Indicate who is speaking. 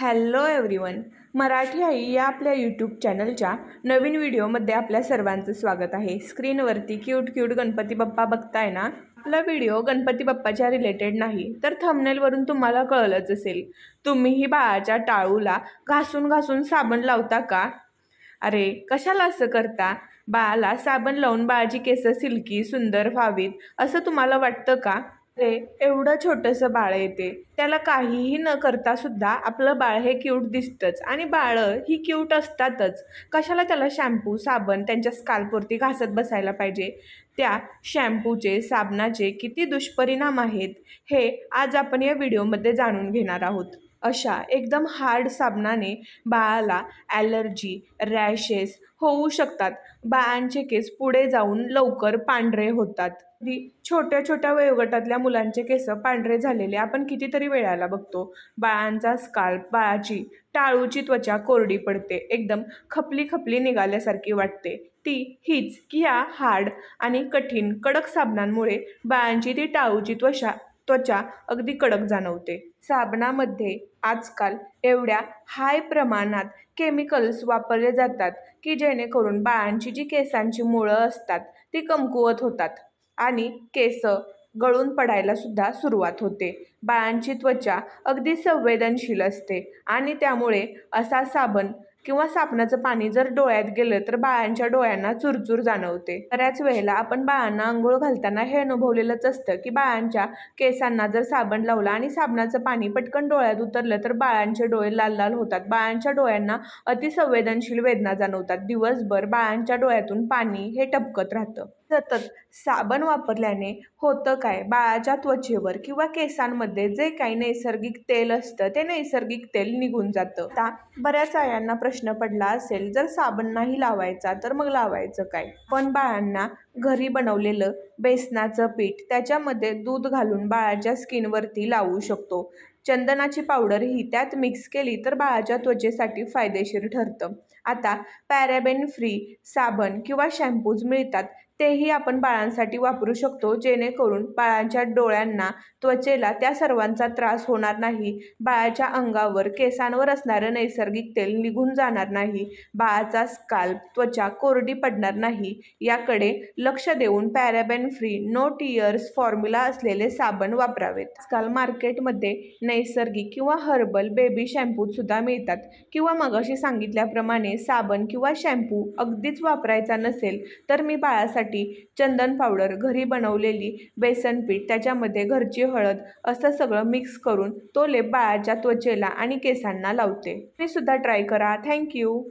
Speaker 1: Hello everyone Marathi आई या आपल्या YouTube चॅनलच्या नवीन व्हिडिओमध्ये आपल्या सर्वांचं स्वागत आहे. स्क्रीनवरती क्यूट क्यूट गणपती बाप्पा बघताय ना? आपला व्हिडिओ गणपती बाप्पाच्या रिलेटेड नाही तर थंबनेलवरून तुम्हाला कळलंच असेल. तुम्हीही बाळाच्या टाळूला घासून घासून साबण लावता का? अरे कशाला असं करता? बाळाला साबण लावून बाळाची केसं सिल्की सुंदर व्हावीत असं तुम्हाला वाटतं का? अरे एवढं छोटंसं बाळ येते. त्याला काहीही न करता सुद्धा आपलं बाळ हे क्यूट दिसतंच. आणि बाळं ही क्यूट असतातच. कशाला त्याला शॅम्पू साबण त्यांच्या स्काल्पवरती घासत बसायला पाहिजे? त्या शॅम्पूचे साबणाचे किती दुष्परिणाम आहेत हे आज आपण या व्हिडिओमध्ये जाणून घेणार आहोत. अशा एकदम हार्ड साबणाने बाळाला ॲलर्जी रॅशेस होऊ शकतात. बाळांचे केस पुढे जाऊन लवकर पांढरे होतात. अगदी छोट्या छोट्या वयोगटातल्या मुलांचे केस पांढरे झालेले आपण कितीतरी वेळाला बघतो. बाळांचा स्काल्प बाळाची टाळूची त्वचा कोरडी पडते. एकदम खपली खपली निघाल्यासारखी वाटते. ती हीच की या हार्ड आणि कठीण कडक साबणांमुळे बाळांची ती टाळूची त्वचा त्वचा अगदी कडक जाणवते. साबणामध्ये आजकाल एवढ्या हाय प्रमाणात केमिकल्स वापरले जातात की जेणेकरून बाळांची जी केसांची मुळं असतात ती कमकुवत होतात आणि केस गळून पडायला सुद्धा सुरुवात होते. बाळांची त्वचा अगदी संवेदनशील असते आणि त्यामुळे असा साबण किंवा साबणाचं पाणी जर डोळ्यात गेलं तर बाळांच्या डोळ्यांना चुरचूर जाणवते. बऱ्याच वेळेला आपण बाळांना आंघोळ घालताना हे अनुभवलेलंच असतं की बाळांच्या केसांना जर साबण लावलं आणि साबणाचं पाणी पटकन डोळ्यात उतरलं तर बाळांचे डोळे लाल लाल होतात. बाळांच्या डोळ्यांना अतिसंवेदनशील वेदना जाणवतात. दिवसभर बाळांच्या डोळ्यातून पाणी हे टपकत राहतं. सतत साबण वापरल्याने होतं काय? बाळाच्या त्वचेवर किंवा केसांमध्ये जे काही नैसर्गिक तेल असतं ते नैसर्गिक तेल निघून जातं. आता बऱ्याच आयांना प्रश्न पडला असेल जर साबण नाही लावायचा तर मग लावायचं काय? पण बाळांना घरी बनवलेलं बेसनाचं पीठ त्याच्यामध्ये दूध घालून बाळाच्या स्किनवरती लावू शकतो. चंदनाची पावडर ही त्यात मिक्स केली तर बाळाच्या त्वचेसाठी फायदेशीर ठरतं. आता पॅराबेन फ्री साबण किंवा शॅम्पूज मिळतात तेही आपण बाळांसाठी वापरू शकतो जेणेकरून बाळांच्या डोळ्यांना त्वचेला त्या सर्वांचा त्रास होणार नाही. बाळाच्या अंगावर केसांवर असणारं नैसर्गिक तेल निघून जाणार नाही. बाळाचा स्काल्प त्वचा कोरडी पडणार नाही. याकडे लक्ष देऊन paraben free no tears formula असलेले साबण वापरावेत. आजकाल मार्केटमध्ये नैसर्गिक किंवा हर्बल बेबी शॅम्पूसुद्धा मिळतात. किंवा मगाशी सांगितल्याप्रमाणे साबण किंवा शॅम्पू अगदीच वापरायचा नसेल तर मी बाळासाठी चंदन पावडर घरी बनवलेली बेसन पीठ त्याच्यामध्ये घरची हळद असं सगळं मिक्स करून तो लेप बाळाच्या त्वचेला आणि केसांना लावते. तुम्ही सुद्धा ट्राय करा. थँक्यू